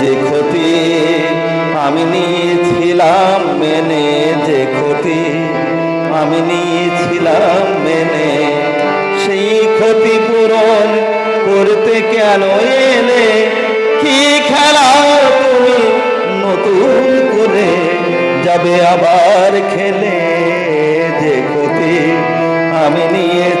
যে ক্ষতি আমি নিয়েছিলাম মেনে, যে ক্ষতি আমি নিয়েছিলাম মেনে, সেই ক্ষতি পূরণ করতে কেন এলে? কি খেলা তুমি নতুন করে যাবে আবার খেলে? যে ক্ষতি আমি নিয়ে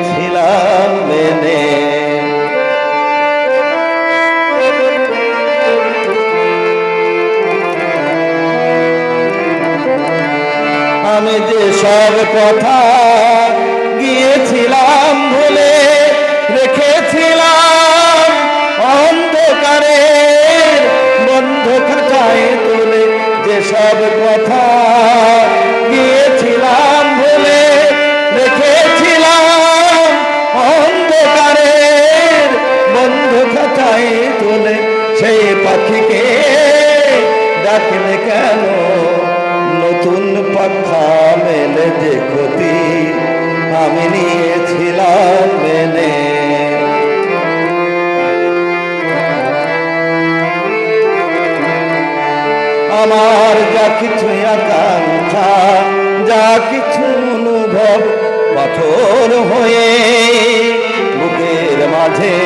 আমি যে সব কথা গিয়েছিলাম ভুলে রেখেছিলাম অন্ধকারে বন্ধ খাঁচায় তুলে যে সব কথা গিয়েছিলাম ভুলে রেখেছিলাম অন্ধকারে বন্ধ খাঁচায় তুলে সেই পাখিকে ডাকলে কেন? পাখা মেলে যে আমি নিয়েছিলাম মেনে। আমার যা কিছু আকাঙ্ক্ষা, যা কিছু অনুভব পাথর হয়ে বুকের মাঝে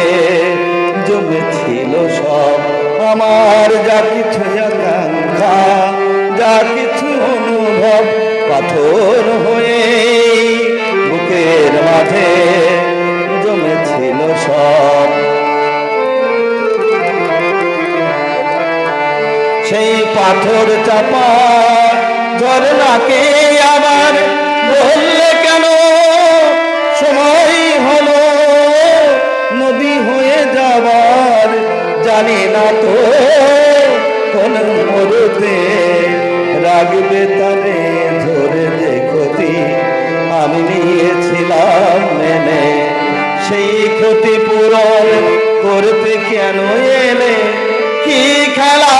জমেছিল সব। আমার যা কিছু আকাঙ্ক্ষা, যা কিছু অনুভব পাথর হয়ে বুকের মাঝে জমেছিল সব। সেই পাথর চাপা ঝরনাকে আবার বললে কেন? সময় হলো, নদী হয়ে যাবার জানি না তো, কোন মরুতে রাগবে সেই ক্ষতি পূরণ করতে কেন এলে? কি খেলা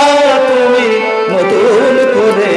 তুমি নতুন করে